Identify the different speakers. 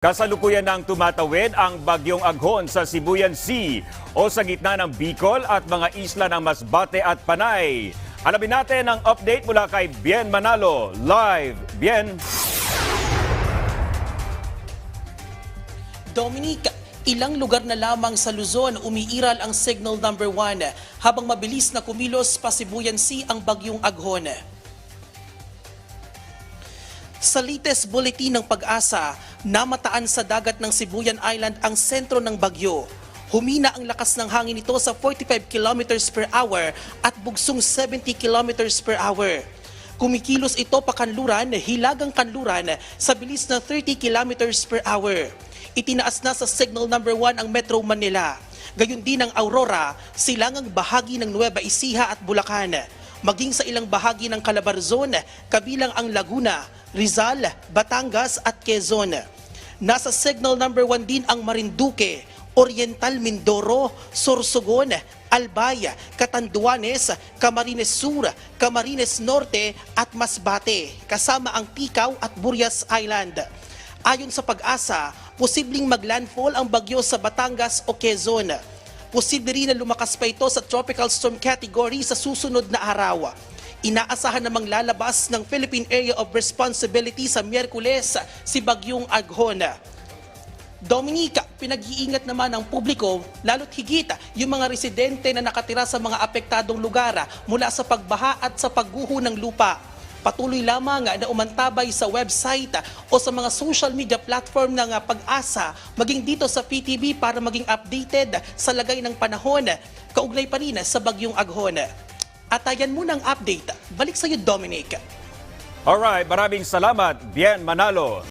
Speaker 1: Kasalukuyan ng tumatawid ang bagyong Aghon sa Sibuyan Sea o sa gitna ng Bicol at mga isla ng Masbate at Panay. Alamin natin ang update mula kay Bien Manalo. Live, Bien.
Speaker 2: Dominic, ilang lugar na lamang sa Luzon umiiral ang signal number 1 habang mabilis na kumilos pa Sibuyan Sea ang bagyong Aghon. Sa latest bulletin ng pag-asa, namataan sa dagat ng Sibuyan Island ang sentro ng bagyo. Humina ang lakas ng hangin nito sa 45 kilometers per hour at bugsong 70 kilometers per hour. Kumikilos ito pa kanluran, hilagang kanluran sa bilis na 30 kilometers per hour. Itinaas na sa signal number 1 ang Metro Manila. Gayon din ang Aurora, silangang bahagi ng Nueva Ecija at Bulacan maging sa ilang bahagi ng Calabarzon, kabilang ang Laguna, Rizal, Batangas at Quezon. Nasa signal number 1 din ang Marinduque, Oriental Mindoro, Sorsogon, Albay, Catanduanes, Camarines Sur, Camarines Norte at Masbate, kasama ang Tikaw at Burias Island. Ayon sa pag-asa, posibleng maglandfall ang bagyo sa Batangas o Quezon. Posible rin na lumakas pa ito sa tropical storm category sa susunod na araw. Inaasahan namang lalabas ng Philippine Area of Responsibility sa Miyerkules si Bagyong Aghon. Dominica, pinag-iingat naman ng publiko, lalo't higit yung mga residente na nakatira sa mga apektadong lugar mula sa pagbaha at sa pagguho ng lupa. Patuloy lamang na umantabay sa website o sa mga social media platform ng pag-asa, maging dito sa PTV para maging updated sa lagay ng panahon, kaugnay pa rin sa bagyong Aghon. At ayan muna ang update. Balik sa iyo, Dominic.
Speaker 1: Alright, maraming salamat, Bien Manalo.